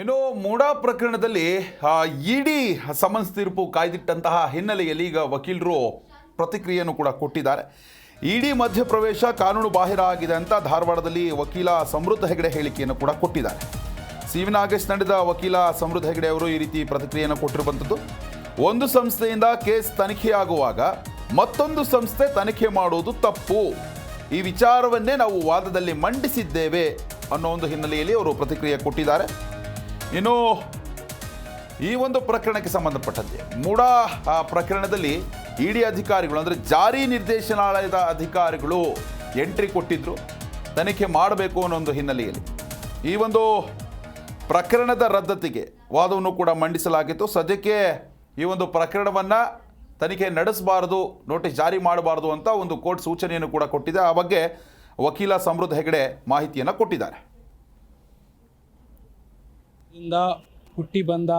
ಇನ್ನು ಮೂಡಾ ಪ್ರಕರಣದಲ್ಲಿ ಇಡಿ ಸಮನ್ಸ್ ತೀರ್ಪು ಕಾಯ್ದಿಟ್ಟಂತಹ ಹಿನ್ನೆಲೆಯಲ್ಲಿ ಈಗ ವಕೀಲರು ಪ್ರತಿಕ್ರಿಯೆಯನ್ನು ಕೂಡ ಕೊಟ್ಟಿದ್ದಾರೆ. ಇಡಿ ಮಧ್ಯಪ್ರವೇಶ ಕಾನೂನು ಬಾಹಿರ ಆಗಿದೆ ಅಂತ ಧಾರವಾಡದಲ್ಲಿ ವಕೀಲ ಸಮೃದ್ಧ ಹೆಗಡೆ ಹೇಳಿಕೆಯನ್ನು ಕೂಡ ಕೊಟ್ಟಿದ್ದಾರೆ. ಸಿ ವಿ ನಾಗೇಶ್ ನಡೆದ ವಕೀಲ ಸಮೃದ್ಧ ಹೆಗಡೆ ಅವರು ಈ ರೀತಿ ಪ್ರತಿಕ್ರಿಯೆಯನ್ನು ಕೊಟ್ಟಿರುವಂಥದ್ದು. ಒಂದು ಸಂಸ್ಥೆಯಿಂದ ಕೇಸ್ ತನಿಖೆಯಾಗುವಾಗ ಮತ್ತೊಂದು ಸಂಸ್ಥೆ ತನಿಖೆ ಮಾಡುವುದು ತಪ್ಪು. ಈ ವಿಚಾರವನ್ನೇ ನಾವು ವಾದದಲ್ಲಿ ಮಂಡಿಸಿದ್ದೇವೆ ಅನ್ನೋ ಒಂದು ಹಿನ್ನೆಲೆಯಲ್ಲಿ ಅವರು ಪ್ರತಿಕ್ರಿಯೆ ಕೊಟ್ಟಿದ್ದಾರೆ. ಇನ್ನು ಈ ಒಂದು ಪ್ರಕರಣಕ್ಕೆ ಸಂಬಂಧಪಟ್ಟಂತೆ ಮೂಡಾ ಪ್ರಕರಣದಲ್ಲಿ ಇಡಿ ಅಧಿಕಾರಿಗಳು, ಅಂದರೆ ಜಾರಿ ನಿರ್ದೇಶನಾಲಯದ ಅಧಿಕಾರಿಗಳು ಎಂಟ್ರಿ ಕೊಟ್ಟಿದ್ದರು ತನಿಖೆ ಮಾಡಬೇಕು ಅನ್ನೋ ಒಂದು ಹಿನ್ನೆಲೆಯಲ್ಲಿ. ಈ ಒಂದು ಪ್ರಕರಣದ ರದ್ದತಿಗೆ ವಾದವನ್ನು ಕೂಡ ಮಂಡಿಸಲಾಗಿತ್ತು. ಸದ್ಯಕ್ಕೆ ಈ ಒಂದು ಪ್ರಕರಣವನ್ನು ತನಿಖೆ ನಡೆಸಬಾರದು, ನೋಟಿಸ್ ಜಾರಿ ಮಾಡಬಾರದು ಅಂತ ಒಂದು ಕೋರ್ಟ್ ಸೂಚನೆಯನ್ನು ಕೂಡ ಕೊಟ್ಟಿದೆ. ಆ ಬಗ್ಗೆ ವಕೀಲ ಸಮೃದ್ಧ ಹೆಗಡೆ ಮಾಹಿತಿಯನ್ನು ಕೊಟ್ಟಿದ್ದಾರೆ. ಇಂದ ಹುಟ್ಟಿ ಬಂದ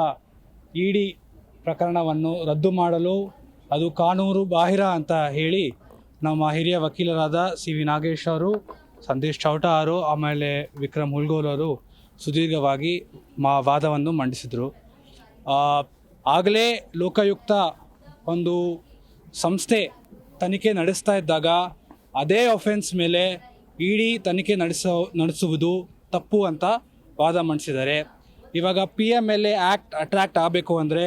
ಇಡಿ ಪ್ರಕರಣವನ್ನು ರದ್ದು ಮಾಡಲು ಅದು ಕಾನೂರು ಬಾಹಿರ ಅಂತ ಹೇಳಿ ನಮ್ಮ ಹಿರಿಯ ವಕೀಲರಾದ ಸಿ ವಿ ನಾಗೇಶ್ ಅವರು, ಸಂದೇಶ್ ಚೌಟ ಅವರು, ಆಮೇಲೆ ವಿಕ್ರಮ್ ಹುಲ್ಗೋಲ್ ಅವರು ಸುದೀರ್ಘವಾಗಿ ಮಾ ವಾದವನ್ನು ಮಂಡಿಸಿದರು. ಆಗಲೇ ಲೋಕಾಯುಕ್ತ ಒಂದು ಸಂಸ್ಥೆ ತನಿಖೆ ನಡೆಸ್ತಾ ಇದ್ದಾಗ ಅದೇ ಅಫೆನ್ಸ್ ಮೇಲೆ ಇಡಿ ತನಿಖೆ ನಡೆಸೋ, ನಡೆಸುವುದು ತಪ್ಪು ಅಂತ ವಾದ ಮಂಡಿಸಿದ್ದಾರೆ. ಇವಾಗ P M L A act attract ಆಗಬೇಕು ಅಂದರೆ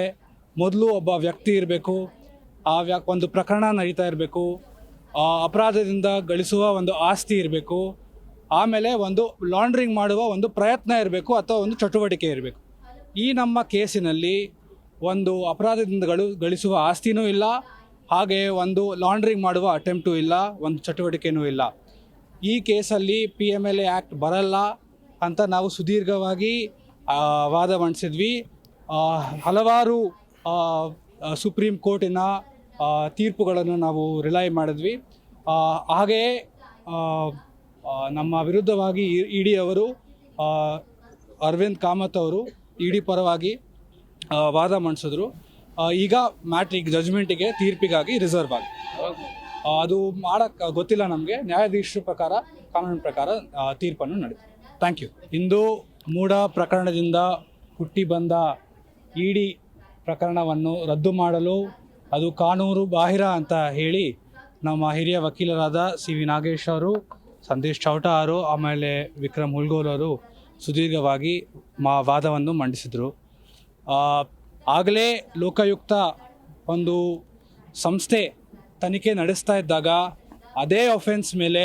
ಮೊದಲು ಒಬ್ಬ ವ್ಯಕ್ತಿ ಇರಬೇಕು. ಆ ವ್ಯ, ಒಂದು ಪ್ರಕರಣ ನಡೀತಾ ಇರಬೇಕು. ಅಪರಾಧದಿಂದ ಗಳಿಸುವ ಒಂದು ಆಸ್ತಿ ಇರಬೇಕು. ಆಮೇಲೆ ಒಂದು ಲಾಂಡ್ರಿಂಗ್ ಮಾಡುವ ಒಂದು ಪ್ರಯತ್ನ ಇರಬೇಕು ಅಥವಾ ಒಂದು ಚಟುವಟಿಕೆ ಇರಬೇಕು. ಈ ನಮ್ಮ ಕೇಸಿನಲ್ಲಿ ಒಂದು ಅಪರಾಧದಿಂದ ಗಳು, ಗಳಿಸುವ ಆಸ್ತಿನೂ ಇಲ್ಲ. ಹಾಗೆ ಒಂದು ಲಾಂಡ್ರಿಂಗ್ ಮಾಡುವ ಅಟೆಂಪ್ಟೂ ಇಲ್ಲ. ಒಂದು ಚಟುವಟಿಕೆನೂ ಇಲ್ಲ. ಈ ಕೇಸಲ್ಲಿ P M L A act ಬರಲ್ಲ ಅಂತ ನಾವು ಸುದೀರ್ಘವಾಗಿ ವಾದ ಮಂಡಿಸಿದ್ವಿ. ಹಲವಾರು ಸುಪ್ರೀಂ ಕೋರ್ಟಿನ ತೀರ್ಪುಗಳನ್ನು ನಾವು ರಿಲೈ ಮಾಡಿದ್ವಿ. ಹಾಗೆಯೇ ನಮ್ಮ ವಿರುದ್ಧವಾಗಿ ಇಡಿ ಅವರು ಆ, ಅರವಿಂದ್ ಕಾಮತ್ ಅವರು ಇಡಿ ಪರವಾಗಿ ಆ, ವಾದ ಮಂಡಿಸಿದ್ರು. ಈಗ ಮ್ಯಾಟ್ರಿಕ್ ಜಜ್ಮೆಂಟಿಗೆ ತೀರ್ಪಿಗಾಗಿ ರಿಸರ್ವ್ ಆಗಿ. ಅದು ಮಾಡಕ್ಕೆ ಗೊತ್ತಿಲ್ಲ ನಮಗೆ. ನ್ಯಾಯಾಧೀಶರ ಪ್ರಕಾರ ಕಾನೂನಿನ ಪ್ರಕಾರ ತೀರ್ಪನ್ನು ನಡೆದು ಥ್ಯಾಂಕ್ ಯು. ಇಂದು ಮೂಡ ಪ್ರಕರಣದಿಂದ ಹುಟ್ಟಿ ಬಂದ ಇಡಿ ಪ್ರಕರಣವನ್ನು ರದ್ದು ಮಾಡಲು ಅದು ಕಾನೂನು ಬಾಹಿರ ಅಂತ ಹೇಳಿ ನಮ್ಮ ಹಿರಿಯ ವಕೀಲರಾದ ಸಿ ವಿ ನಾಗೇಶ್ ಅವರು, ಸಂದೇಶ್ ಚೌಟ ಅವರು, ಆಮೇಲೆ ವಿಕ್ರಮ್ ಹುಲ್ಗೋಲ್ ಅವರು ಸುದೀರ್ಘವಾಗಿ ಮಾ ವಾದವನ್ನು ಮಂಡಿಸಿದರು. ಆಗಲೇ ಲೋಕಾಯುಕ್ತ ಒಂದು ಸಂಸ್ಥೆ ತನಿಖೆ ನಡೆಸ್ತಾ ಇದ್ದಾಗ ಅದೇ ಅಫೆನ್ಸ್ ಮೇಲೆ